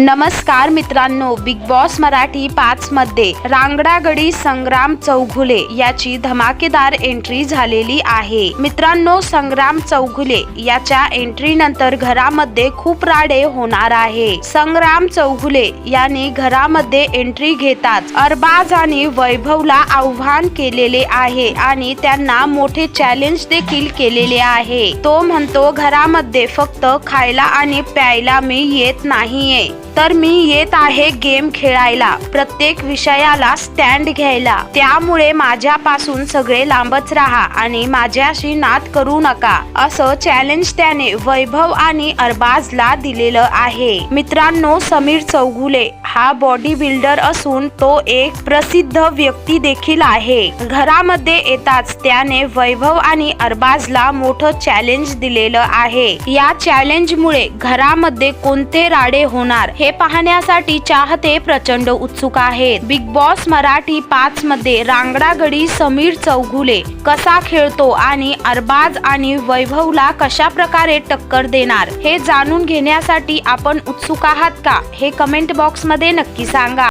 नमस्कार मित्रांनो big boss Marathi पाच मध्ये रांगडागडी संग्राम चौघुले याची धमाकेदार एंट्री झालेली आहे. मित्रांनो संग्राम चौघुले याच्या एंट्री नंतर घरामध्ये खूप राडे होणार आहे. संग्राम चौघुले याने घरामध्ये एंट्री घेताच अरबाज आणि वैभवला आव्हान केलेले आहे आणि त्यांना मोठे चॅलेंज देखील केलेले आहे. तो म्हणतो घरामध्ये फक्त खायला आणि प्यायला मी येत नाहीये. तर मी येत आहे गेम खेळायला प्रत्येक विषयाला स्टँड घ्यायला. त्यामुळे माझ्यापासून सगळे लांबच राहा आणि माझ्याशी नाद करू नका असं चॅलेंज त्याने वैभव आणि अरबाजला दिलेलं आहे. मित्रांनो समीर चौगुले हा बॉडी बिल्डर असून तो एक प्रसिद्ध व्यक्ती देखील आहे. घरामध्ये येताच त्याने वैभव आणि अरबाजला मोठं चॅलेंज दिलेलं आहे. या चॅलेंजमुळे घरामध्ये कोणते राडे होणार हे पाहण्यासाठी चाहते प्रचंड उत्सुक आहेत. बिग बॉस मराठी पाच मध्ये रांगडागडी समीर चौगुले कसा खेळतो आणि अरबाज आणि वैभवला कशा प्रकारे टक्कर देणार हे जाणून घेण्यासाठी आपण उत्सुक आहात का? हे कमेंट बॉक्समध्ये नक्की सांगा.